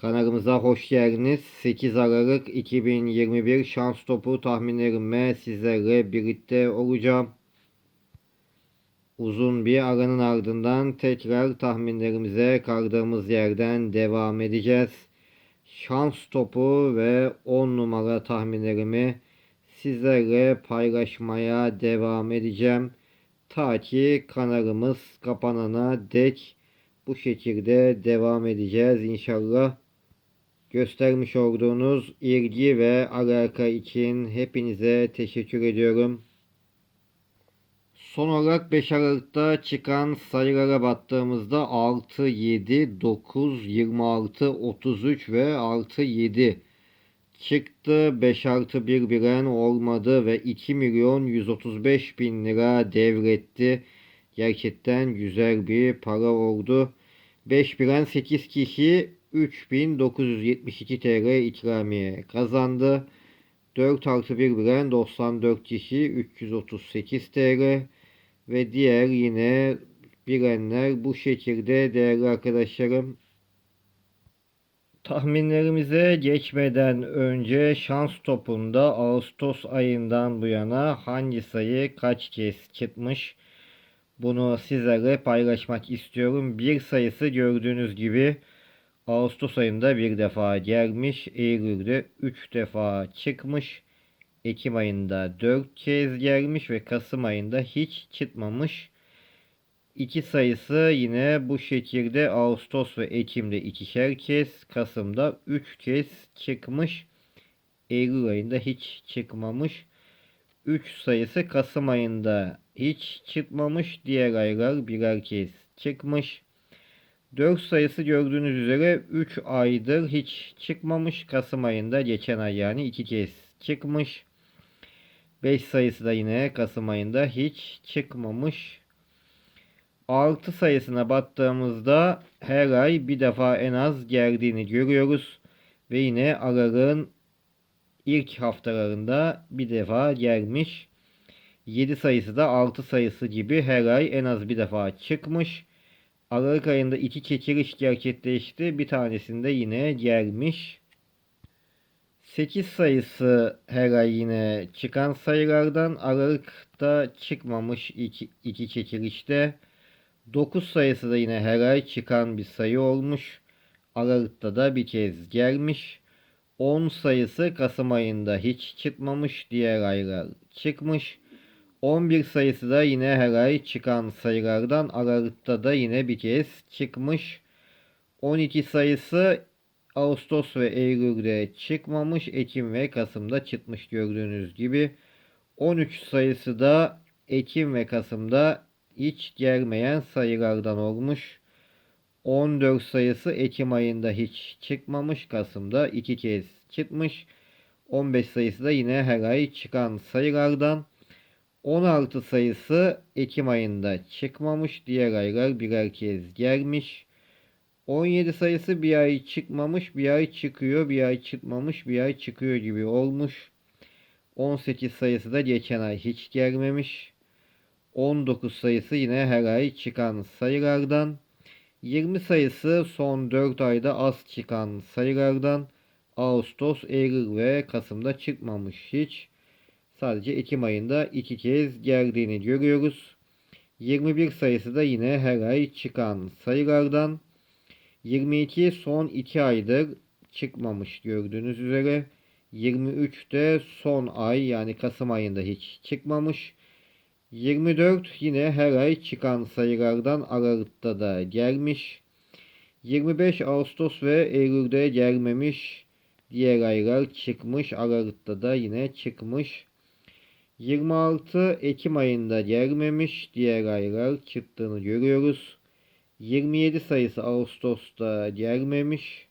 Kanalımıza hoş geldiniz. 8 Aralık 2021 şans topu tahminlerime sizlerle birlikte olacağım. Uzun bir aranın ardından tekrar tahminlerimize kaldığımız yerden devam edeceğiz. Şans topu ve 10 numara tahminlerimi sizlerle paylaşmaya devam edeceğim. Ta ki kanalımız kapanana dek bu şekilde devam edeceğiz inşallah. Göstermiş olduğunuz ilgi ve alaka için hepinize teşekkür ediyorum. Son olarak 5 Aralık'ta çıkan sayılara baktığımızda 6, 7, 9, 26, 33 ve artı 7 çıktı. 5 artı 1 biren olmadı ve 2 milyon 135 bin lira devretti. Gerçekten güzel bir para oldu. 5 biren 8 kişi 3972 TL ikramiye kazandı. 4 artı 1 biren 94 kişi 338 TL ve diğer yine birenler bu şekilde değerli arkadaşlarım. Tahminlerimize geçmeden önce şans topunda Ağustos ayından bu yana hangi sayı kaç kez çıkmış bunu sizlerle paylaşmak istiyorum. Bir sayısı gördüğünüz gibi Ağustos ayında bir defa gelmiş. Eylül'de 3 defa çıkmış. Ekim ayında 4 kez gelmiş ve Kasım ayında hiç çıkmamış. İki sayısı yine bu şekilde Ağustos ve Ekim'de ikişer kez, Kasım'da 3 kez çıkmış. Eylül ayında hiç çıkmamış. 3 sayısı Kasım ayında hiç çıkmamış. Diğer aylar birer kez çıkmış. 4 sayısı gördüğünüz üzere 3 aydır hiç çıkmamış. Kasım ayında geçen ay yani 2 kez çıkmış. 5 sayısı da yine Kasım ayında hiç çıkmamış. 6 sayısına baktığımızda her ay bir defa en az geldiğini görüyoruz. Ve yine Aralık'ın ilk haftalarında bir defa gelmiş. 7 sayısı da 6 sayısı gibi her ay en az bir defa çıkmış. Aralık ayında iki çekiliş gerçekleşti. Bir tanesinde yine gelmiş. 8 sayısı her ay yine çıkan sayılardan Aralık'ta çıkmamış iki, iki çekilişte. 9 sayısı da yine her ay çıkan bir sayı olmuş. Aralık'ta da bir kez gelmiş. 10 sayısı Kasım ayında hiç çıkmamış. Diğer aylar çıkmış. 11 sayısı da yine her ay çıkan sayılardan Aralık'ta da yine bir kez çıkmış. 12 sayısı Ağustos ve Eylül'de çıkmamış. Ekim ve Kasım'da çıkmış gördüğünüz gibi. 13 sayısı da Ekim ve Kasım'da hiç gelmeyen sayılardan olmuş. 14 sayısı Ekim ayında hiç çıkmamış. Kasım'da iki kez çıkmış. 15 sayısı da yine her ay çıkan sayılardan. 16 sayısı Ekim ayında çıkmamış. Diğer aylar birer kez gelmiş. 17 sayısı bir ay çıkmamış, bir ay çıkıyor, bir ay çıkmamış, bir ay çıkıyor gibi olmuş. 18 sayısı da geçen ay hiç gelmemiş. 19 sayısı yine her ay çıkan sayılardan. 20 sayısı son 4 ayda az çıkan sayılardan. Ağustos, Eylül ve Kasım'da çıkmamış hiç. Sadece Ekim ayında iki kez geldiğini görüyoruz. 21 sayısı da yine her ay çıkan sayılardan. 22 son 2 aydır çıkmamış gördüğünüz üzere. 23 de son ay yani Kasım ayında hiç çıkmamış. 24 yine her ay çıkan sayılardan Aralık'ta da gelmiş. 25 Ağustos ve Eylül'de gelmemiş. Diğer aylar çıkmış. Aralık'ta da yine çıkmış. 26 Ekim ayında gelmemiş. Diğer aylar çıktığını görüyoruz. 27 sayısı Ağustos'ta gelmemiş.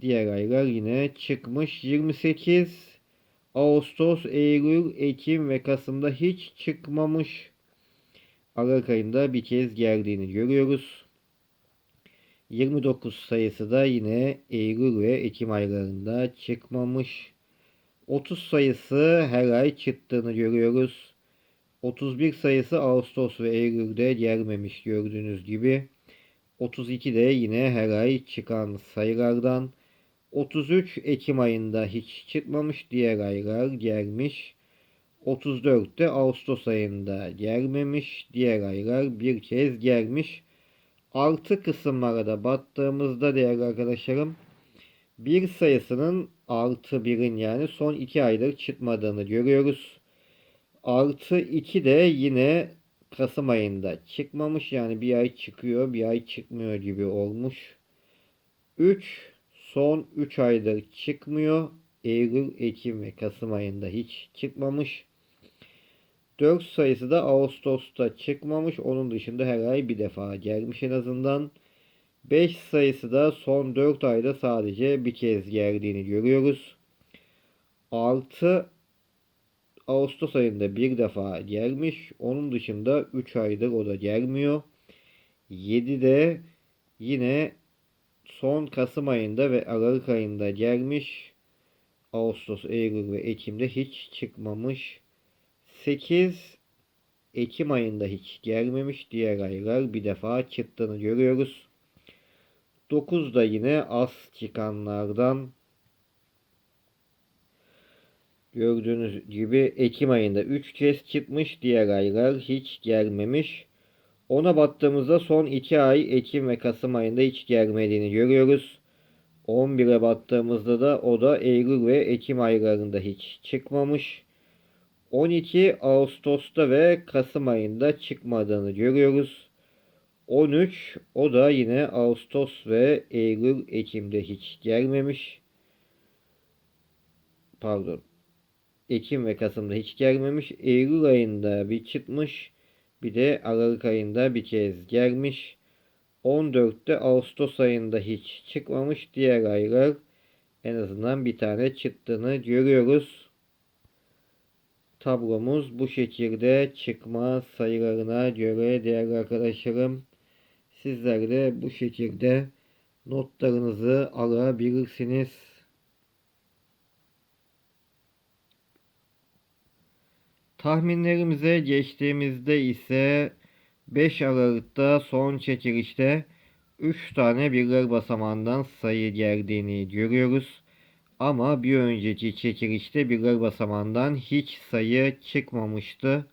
Diğer aylar yine çıkmış. 28 Ağustos, Eylül, Ekim ve Kasım'da hiç çıkmamış. Aralık ayında bir kez geldiğini görüyoruz. 29 sayısı da yine Eylül ve Ekim aylarında çıkmamış. 30 sayısı her ay çıktığını görüyoruz. 31 sayısı Ağustos ve Eylül'de gelmemiş gördüğünüz gibi. 32 de yine her ay çıkan sayılardan. 33 Ekim ayında hiç çıkmamış diğer aylar gelmiş. 34 de Ağustos ayında gelmemiş. Diğer aylar bir kez gelmiş. Artı kısımlara da baktığımızda değerli arkadaşlarım bir sayısının artı birin yani son iki aydır çıkmadığını görüyoruz. Artı 2 de yine Kasım ayında çıkmamış. Yani bir ay çıkıyor bir ay çıkmıyor gibi olmuş. 3 son 3 aydır çıkmıyor. Eylül, Ekim ve Kasım ayında hiç çıkmamış. 4 sayısı da Ağustos'ta çıkmamış. Onun dışında her ay bir defa gelmiş en azından. 5 sayısı da son 4 ayda sadece bir kez geldiğini görüyoruz. 6 Ağustos ayında bir defa gelmiş. Onun dışında 3 aydır o da gelmiyor. 7 de yine son Kasım ayında ve Aralık ayında gelmiş. Ağustos, Eylül ve Ekim'de hiç çıkmamış. 8 Ekim ayında hiç gelmemiş. Diğer aylar bir defa çıktığını görüyoruz. 9 da yine az çıkanlardan gördüğünüz gibi Ekim ayında 3 kez çıkmış. Diğer aylar hiç gelmemiş. Ona baktığımızda son 2 ay Ekim ve Kasım ayında hiç gelmediğini görüyoruz. 11'e baktığımızda da o da Eylül ve Ekim aylarında hiç çıkmamış. 12 Ağustos'ta ve Kasım ayında çıkmadığını görüyoruz. 13 o da yine Ağustos ve Eylül Ekim'de hiç gelmemiş. Pardon. Ekim ve Kasım'da hiç gelmemiş. Eylül ayında bir çıkmış. Bir de Aralık ayında bir kez gelmiş. 14'te Ağustos ayında hiç çıkmamış. Diğer aylar en azından bir tane çıktığını görüyoruz. Tablomuz bu şekilde çıkma sayılarına göre değerli arkadaşlarım. Sizler de bu şekilde notlarınızı alabilirsiniz. Tahminlerimize geçtiğimizde ise 5 Aralık'ta son çekilişte 3 tane birler basamağından sayı geldiğini görüyoruz. Ama bir önceki çekilişte birler basamağından hiç sayı çıkmamıştı.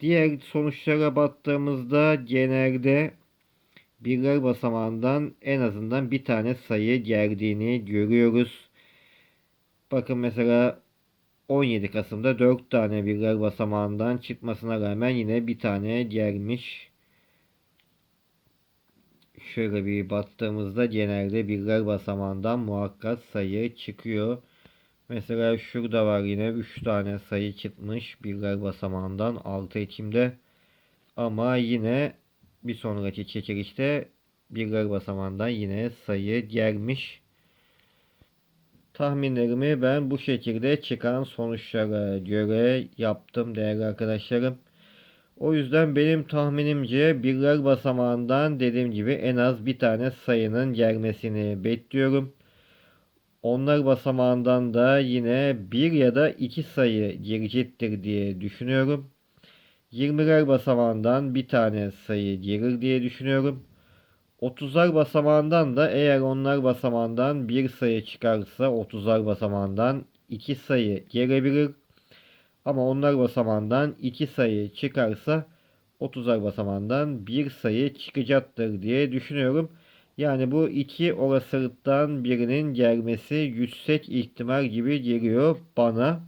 Diğer sonuçlara baktığımızda genelde birler basamağından en azından bir tane sayı geldiğini görüyoruz. Bakın mesela 17 Kasım'da 4 tane birler basamağından çıkmasına rağmen yine bir tane gelmiş. Şöyle bir baktığımızda genelde birler basamağından muhakkak sayı çıkıyor. Mesela şurada var yine 3 tane sayı çıkmış birler basamağından 6 Ekim'de. Ama yine bir sonraki çekilişte birler basamağından yine sayı gelmiş. Tahminlerimi ben bu şekilde çıkan sonuçlara göre yaptım değerli arkadaşlarım. O yüzden benim tahminimce birler basamağından dediğim gibi en az bir tane sayının gelmesini bekliyorum. Onlar basamağından da yine bir ya da iki sayı girecektir diye düşünüyorum. 20'ler basamağından bir tane sayı gelir diye düşünüyorum. 30'lar basamağından da eğer onlar basamağından bir sayı çıkarsa 30'lar basamağından iki sayı gelebilir. Ama onlar basamağından iki sayı çıkarsa 30'lar basamağından bir sayı çıkacaktır diye düşünüyorum. Yani bu iki olasılıktan birinin gelmesi yüksek ihtimal gibi geliyor bana.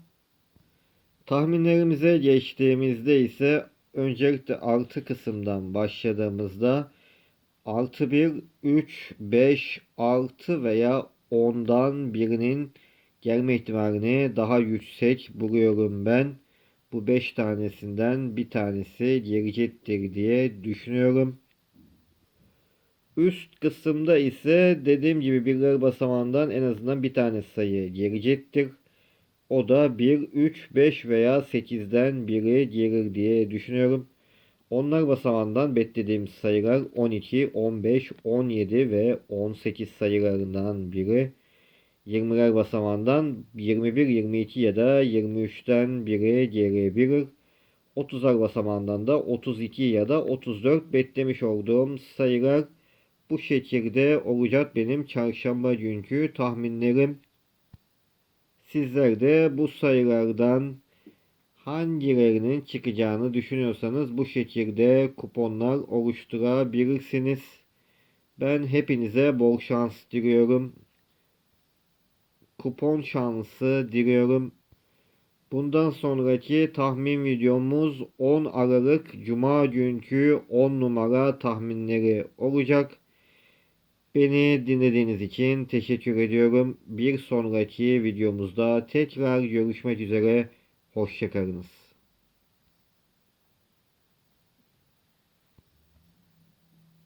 Tahminlerimize geçtiğimizde ise öncelikle artı kısımdan başladığımızda artı 1, 3, 5, 6 veya 10'dan birinin gelme ihtimalini daha yüksek buluyorum ben. Bu 5 tanesinden bir tanesi gelecektir diye düşünüyorum. Üst kısımda ise dediğim gibi birler basamağından en azından bir tane sayı gelecektir. O da 1, 3, 5 veya 8'den biri gelir diye düşünüyorum. Onlar basamağından beklediğim sayılar 12, 15, 17 ve 18 sayılarından biri. 20'ler basamağından 21, 22 ya da 23'ten biri gelebilir. 30'lar basamağından da 32 ya da 34 beklemiş olduğum sayılar bu şekilde olacak benim çarşamba günkü tahminlerim. Sizler de bu sayılardan hangilerinin çıkacağını düşünüyorsanız bu şekilde kuponlar oluşturabilirsiniz. Ben hepinize bol şans diliyorum. Kupon şansı diliyorum. Bundan sonraki tahmin videomuz 10 Aralık Cuma günkü 10 numara tahminleri olacak. Beni dinlediğiniz için teşekkür ediyorum. Bir sonraki videomuzda tekrar görüşmek üzere. Hoşçakalınız.